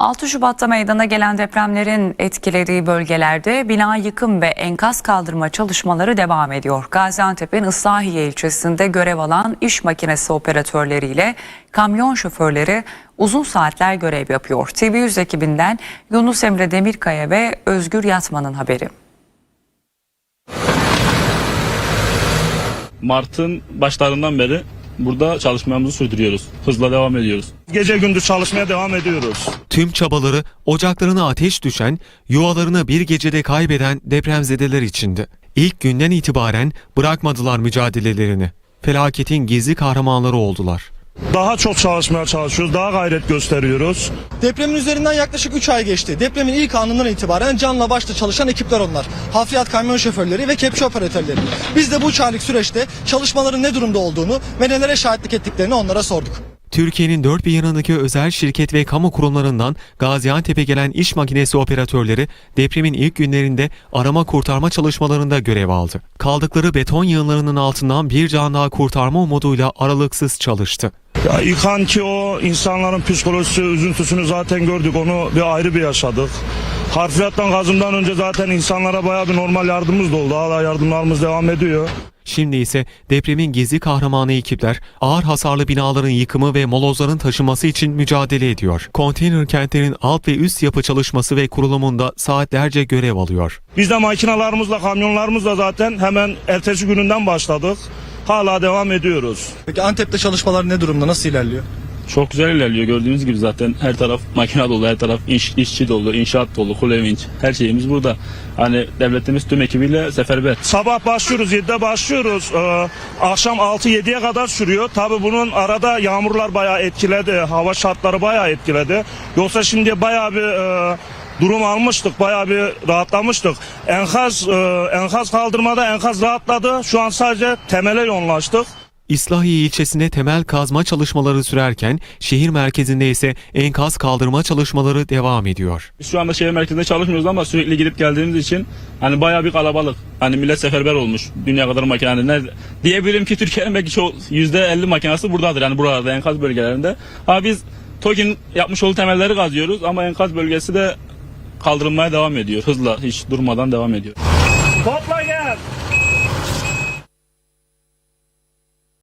6 Şubat'ta meydana gelen depremlerin etkilediği bölgelerde bina yıkım ve enkaz kaldırma çalışmaları devam ediyor. Gaziantep'in Islahiye ilçesinde görev alan iş makinesi operatörleriyle kamyon şoförleri uzun saatler görev yapıyor. TV100 ekibinden Yunus Emre Demirkaya ve Özgür Yatman'ın haberi. Mart'ın başlarından beri burada çalışmamızı sürdürüyoruz. Hızla devam ediyoruz. Gece gündüz çalışmaya devam ediyoruz. Tüm çabaları ocaklarına ateş düşen, yuvalarını bir gecede kaybeden depremzedeler içindi. İlk günden itibaren bırakmadılar mücadelelerini. Felaketin gizli kahramanları oldular. Daha çok çalışmaya çalışıyoruz. Daha gayret gösteriyoruz. Depremin üzerinden yaklaşık 3 ay geçti. Depremin ilk anından itibaren canla başla çalışan ekipler onlar. Hafriyat kamyon şoförleri ve kepçe operatörleri. Biz de bu 3 aylık süreçte çalışmaların ne durumda olduğunu ve nelere şahitlik ettiklerini onlara sorduk. Türkiye'nin dört bir yanındaki özel şirket ve kamu kurumlarından Gaziantep'e gelen iş makinesi operatörleri depremin ilk günlerinde arama kurtarma çalışmalarında görev aldı. Kaldıkları beton yığınlarının altından bir can daha kurtarma umuduyla aralıksız çalıştı. Ya ilk anki o insanların psikolojisi, üzüntüsünü zaten gördük. Onu bir ayrı bir yaşadık. Harfiyattan gazımdan önce zaten insanlara bayağı bir normal yardımımız da oldu. Hala yardımlarımız devam ediyor. Şimdi ise depremin gizli kahramanı ekipler ağır hasarlı binaların yıkımı ve molozların taşınması için mücadele ediyor. Konteyner kentlerin alt ve üst yapı çalışması ve kurulumunda saatlerce görev alıyor. Biz de makinalarımızla, kamyonlarımızla zaten hemen ertesi gününden başladık. Hala devam ediyoruz. Peki Antep'te çalışmalar ne durumda? Nasıl ilerliyor? Çok güzel ilerliyor gördüğünüz gibi zaten her taraf makine dolu, her taraf iş, işçi dolu, inşaat dolu, kule vinç, her şeyimiz burada. Hani devletimiz tüm ekibiyle seferber. Sabah başlıyoruz 7'de başlıyoruz. Ee, akşam 6-7'ye kadar sürüyor. Tabi bunun arada yağmurlar bayağı etkiledi. Hava şartları bayağı etkiledi. Yoksa şimdi bayağı bir e, durum almıştık. Bayağı bir rahatlamıştık. Enkaz e, enkaz kaldırmada enkaz rahatladı. Şu an sadece temele yoğunlaştık. İslahiye ilçesinde temel kazma çalışmaları sürerken şehir merkezinde ise enkaz kaldırma çalışmaları devam ediyor. Biz şu anda şehir merkezinde çalışmıyoruz ama sürekli gidip geldiğimiz için hani bayağı bir kalabalık. Hani millet seferber olmuş. Dünya kadar makine. Nerede? Diyebilirim ki Türkiye'nin belki çoğu %50 makinesi buradadır. Yani buralarda enkaz bölgelerinde. Ha biz TOKİ'nin yapmış olduğu temelleri kazıyoruz ama enkaz bölgesi de kaldırılmaya devam ediyor. Hızla hiç durmadan devam ediyor.